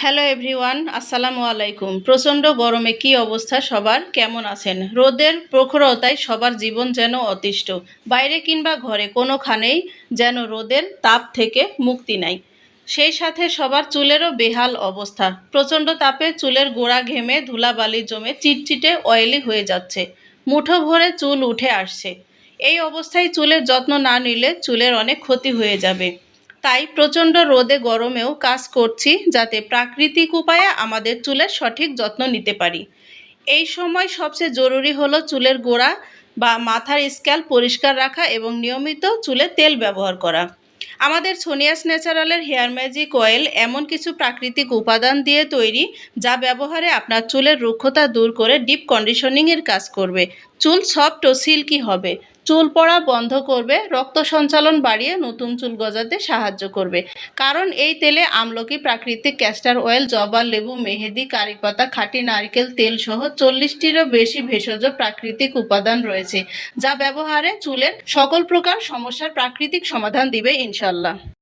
Hello everyone আসসালামু আলাইকুম। প্রচণ্ড গরমে কি অবস্থা সবার? কেমন আছেন? রোদের প্রখরতায় সবার জীবন যেন অতিষ্ঠ। বাইরে কিংবা ঘরে কোনোখানেই যেন রোদের তাপ থেকে মুক্তি নাই। সেই সাথে সবার চুলেরও বেহাল অবস্থা। প্রচণ্ড তাপে চুলের গোড়া ঘেমে ধুলাবালি জমে চিটচিটে অয়েলি হয়ে যাচ্ছে। মুঠো ভরে চুল উঠে আসছে। এই অবস্থায় চুলের যত্ন না নিলে চুলের অনেক ক্ষতি হয়ে যাবে। তাই প্রচণ্ড রোদে গরমেও কাজ করছি যাতে প্রাকৃতিক উপায়ে আমাদের চুলের সঠিক যত্ন নিতে পারি। এই সময় সবচেয়ে জরুরি হলো চুলের গোড়া বা মাথার স্ক্যাল পরিষ্কার রাখা এবং নিয়মিত চুলে তেল ব্যবহার করা। আমাদের সোনিয়াস ন্যাচারালের হেয়ার ম্যাজিক অয়েল এমন কিছু প্রাকৃতিক উপাদান দিয়ে তৈরি যা ব্যবহারে আপনার চুলের রুক্ষতা দূর করে ডিপ কন্ডিশনিংয়ের কাজ করবে। চুল সফট ও সিল্কি হবে। চুল পড়া বন্ধ করবে, রক্ত সঞ্চালন বাড়িয়ে নতুন চুল গজাতে সাহায্য করবে। কারণ এই তেলে আমলকি, প্রাকৃতিক ক্যাস্টার অয়েল জবা লেবু, মেহেদি, কারিপাতা, খাঁটি নারকেল, তেল সহ চল্লিশটিরও বেশি ভেষজ প্রাকৃতিক উপাদান রয়েছে, যা ব্যবহারে চুলের সকল প্রকার সমস্যার প্রাকৃতিক সমাধান দিবে ইনশাল্লাহ ইনশাল্লাহ